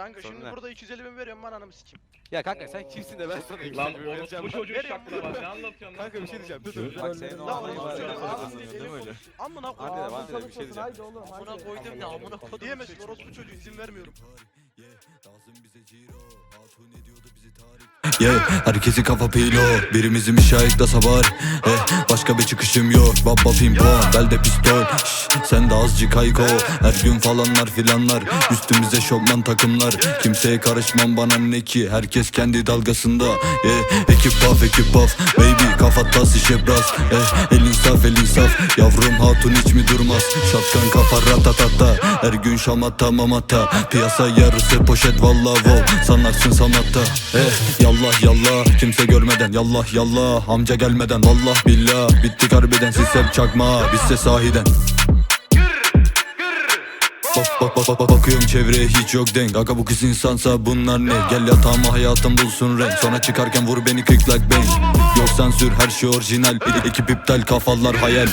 Kanka Sorun şimdi ne? burada 250 bin veriyorum ben anamı sikeyim. Ya kanka sen kimsin de ben sana Lan vereceğim orospu lan. çocuğu şaklalar ne anlatıyorsun lan? Kanka bir şey diyeceğim dur dur. Bak senin o Lan anayı var ya. ağzını Değil mi öyle? Amına Hadi koyayım. de ben de bir şey diyeceğim. Haydi oğlum Amına haydi. koydum ne amına koydum. Diyemez orospu çocuğu izin vermiyorum. Yeah, herkesi kafa pilo Birimizin bir şahit sabar eh, Başka bir çıkışım yok Baba pimpon belde pistol azıcık hayko. Her gün falanlar filanlar. Üstümüze şopman takımlar. Kimseye karışmam bana ne ki? Herkes kendi dalgasında. Yeah, Ekip paf ekip paf Baby kafa tas işe bras. Eh, Elin saf elin saf. Yavrum hatun hiç mi durmaz? Şapkan kafa ratatata Her gün şamata mamata Piyasa yarısı poşet valla wow. Sanarsın sanatta eh, Yallah yallah. Kimse görmeden Yallah yallah. Amca gelmeden Vallah billah. Bittik harbiden Siz hep çakma. Bizse sahiden Bak bak bak bak bakıyorum çevreye hiç yok denk. Aga bu kız insansa bunlar ne? Gel yatağıma hayatım bulsun renk. Sonra çıkarken vur beni kick like bang. Yok sansür her şey orijinal. Ekip iptal kafalar hayal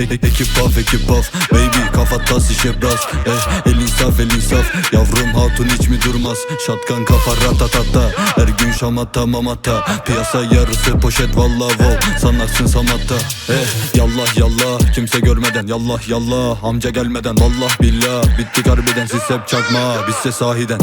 ekip paf ekip paf Baby kafa tas işe bras eh, Elin saf elin saf Yavrum hatun hiç mi durmaz? Şatkan kafa ratatata Her gün şamata mamata Piyasa yarısı poşet valla wow. Sanarsın samatta. Eh, Yallah yallah. Kimse görmeden Yallah yallah. Amca gelmeden Vallah billah. Bittik harbiden Siz hep çakma. Bizse sahiden